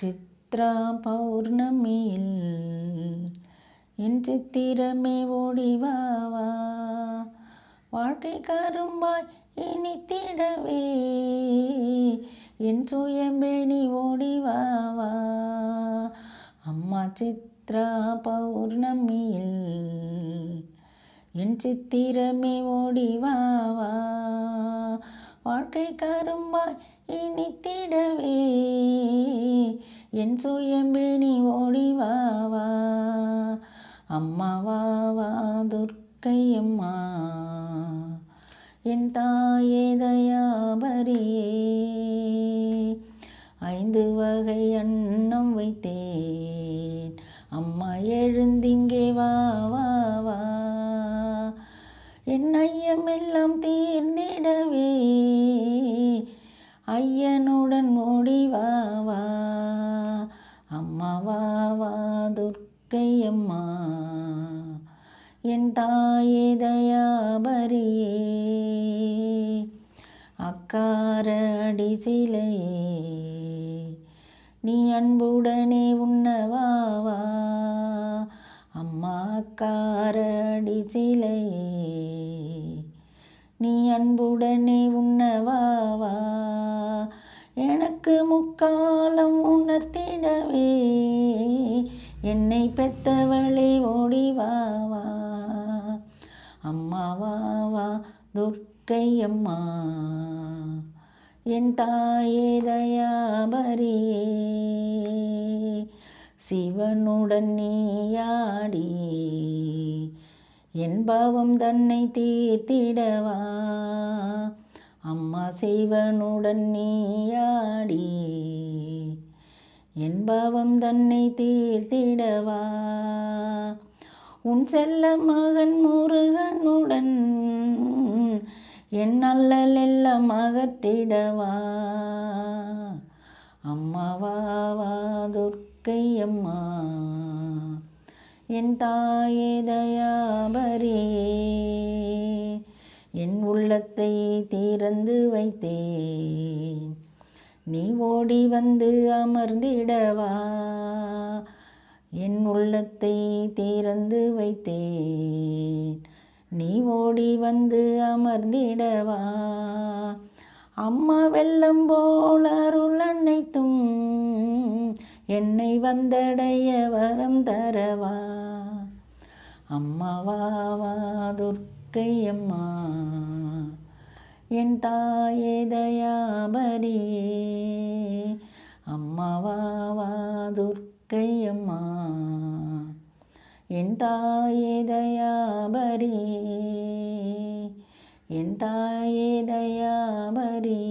சித்ரா பௌர்ணமியில் என் சித்திரமே ஓடிவாவா வாழ்க்கை கரும்பாய் இனித்திடவே என் சுயம்பே நீ ஓடிவாவா அம்மா சித்ரா பௌர்ணமியில் என் சித்திரமே ஓடிவாவா வாழ்க்கை கரும்பாய் இனித்திடவே என் சுயம்பேணி ஓடிவாவா அம்மாவாவா துர்க்கை அம்மா. என் தாயே தயாபரியே. ஐந்து வகை அன்னம் வைத்தேன். அம்மா எழுந்திங்கே வா வா வா. என் ஐயமெல்லாம் தீர்ந்திடவே. ஐயனுடன் தாயே தயாபரியே அக்கார சிலையே நீ அன்புடனே உண்ணவாவா அம்மா அக்கார சிலையே நீ அன்புடனே உண்ணவாவா எனக்கு முக்காலம் உணர்த்திடவே என்னை பெத்தவளே ஓடிவா. அம்மாவாவா துர்க்கையம்மா. என் தாயே தயாபரியே. சிவனுடன் நீயாடி. என் பாவம் தன்னை தீர்த்திடவா. அம்மா சிவனுடன் நீயாடி. என் பாவம் தன்னை தீர்த்திடவா. உன் செல்ல மகன் முருகனுடன் என் அல்லல் எல்லாம் மகத்திடவா? அம்மாவாவா துர்க்கை அம்மா. என் தாயே தயாபரியே என் உள்ளத்தை திறந்து வைத்தேன். நீ ஓடி வந்து அமர்ந்திடவா? என் உள்ளத்தை திறந்து வைத்தேன். நீ ஓடி வந்து அமர்ந்திடவா? அம்மா வெள்ளம் போல் அருள் அனைத்தும் என்னை வந்தடைய வரம் தரவா? அம்மாவாவா துர்க்கை அம்மா. என் தாயே தயாபரியே என் தாயே தயாபரி என் தாயே தயாபரியே